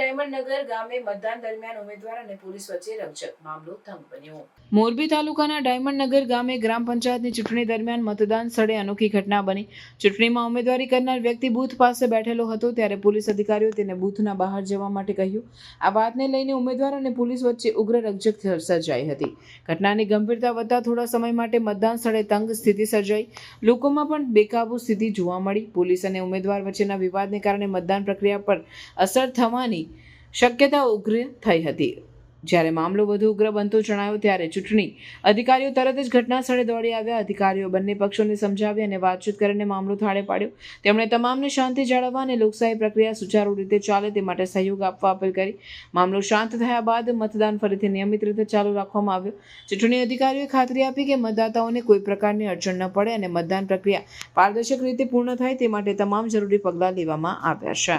ડાયમંડનગર ગામે મતદાન દરમિયાન ઉમેદવાર અને પોલીસ વચ્ચે રકઝક મામલો થંગ બન્યો. મોરબી તાલુકાના ડાયમંડનગર ગામે ગ્રામ પંચાયતની ચૂંટણી દરમિયાન મતદાન સ્થળે અનોખી ઘટના બની. ચૂંટણીમાં ઉમેદવારી કરનાર વ્યક્તિ બૂથ પાસે બેઠેલો હતો ત્યારે પોલીસ અધિકારીઓ તેને બૂથના બહાર જવા માટે કહ્યું. આ વાતને લઈને ઉમેદવાર અને પોલીસ વચ્ચે ઉગ્ર રકઝક સર્જાઈ હતી. ઘટનાની ગંભીરતા વધતા થોડા સમય માટે મતદાન સ્થળે તંગ સ્થિતિ સર્જાઈ. લોકોમાં પણ બેકાબુ સ્થિતિ જોવા મળી. પોલીસ અને ઉમેદવાર વચ્ચેના વિવાદને કારણે મતદાન પ્રક્રિયા પર અસર થવાની શક્યતા ઉગ્ર થઈ હતી. જ્યારે મામલો વધુ ઉગ્ર બનતો જણાયો ત્યારે ચૂંટણી અધિકારીઓ તરત જ ઘટના સ્થળે દોડી આવ્યા. અધિકારીઓ બંને પક્ષોને સમજાવી અને વાતચીત કરીને મામલો થાળે પાડ્યો. તેમણે તમામને શાંતિ જાળવવા અને લોકશાહી પ્રક્રિયા સુચારુ રીતે ચાલે તે માટે સહયોગ આપવા અપીલ કરી. મામલો શાંત થયા બાદ મતદાન ફરીથી નિયમિત રીતે ચાલુ રાખવામાં આવ્યો. ચૂંટણી અધિકારીઓએ ખાતરી આપી કે મતદાતાઓને કોઈ પ્રકારની અડચણ ન પડે અને મતદાન પ્રક્રિયા પારદર્શક રીતે પૂર્ણ થાય તે માટે તમામ જરૂરી પગલાં લેવામાં આવ્યા છે.